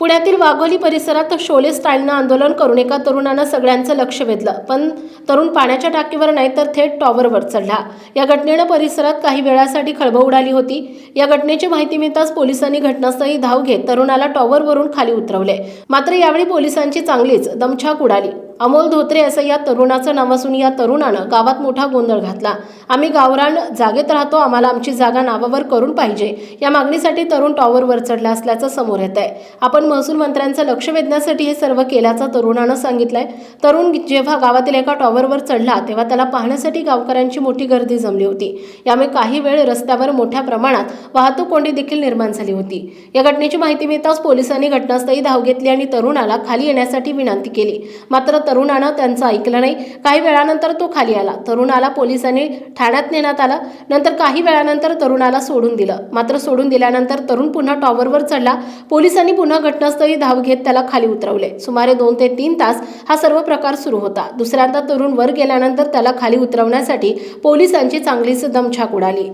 पुण्यातील वाघोली परिसरात शोले स्टाईलनं आंदोलन करून एका तरुणानं सगळ्यांचं लक्ष वेधलं. पण तरुण पाण्याच्या टाकीवर नाही तर थेट टॉवरवर चढला. या घटनेनं परिसरात काही वेळासाठी खळबळ उडाली होती. या घटनेची माहिती मिळताच पोलिसांनी घटनास्थळी धाव घेत तरुणाला टॉवरवरून खाली उतरवले. मात्र यावेळी पोलिसांची चांगलीच दमछाक उडाली. अमोल धोत्रे असं या तरुणाचं नाव असून या तरुणानं गावात मोठा गोंधळ घातला. आम्ही गावरान जागेत राहतो आम्हाला आमची जागा नावावर करून पाहिजे. या मागणीसाठी तरुण टॉवरवर चढला असल्याचं समोर येत आहे आपण महसूल मंत्र्यांचं लक्ष वेधण्यासाठी हे सर्व केल्याचं तरुणानं सांगितलंय. तरुण जेव्हा गावातील एका टॉवरवर चढला तेव्हा त्याला पाहण्यासाठी गावकऱ्यांची मोठी गर्दी जमली होती. यामुळे काही वेळ रस्त्यावर मोठ्या प्रमाणात वाहतूक कोंडी देखील निर्माण झाली होती. या घटनेची माहिती मिळताच पोलिसांनी घटनास्थळी धाव घेतली आणि तरुणाला खाली येण्यासाठी विनंती केली. मात्र तरुणानं त्यांचं ऐकलं नाही. काही वेळानंतर तो खाली आला. तरुणाला पोलिसांनी ठाण्यात नेण्यात आलं. नंतर काही वेळानंतर तरुणाला सोडून दिलं. मात्र सोडून दिल्यानंतर तरुण पुन्हा टॉवरवर चढला. पोलिसांनी पुन्हा घटनास्थळी धाव घेत त्याला खाली उतरवले. सुमारे दोन ते तीन तास हा सर्व प्रकार सुरू होता. दुसऱ्यांदा तरुण वर गेल्यानंतर त्याला खाली उतरवण्यासाठी पोलिसांची चांगलीच दमछाक उडाली.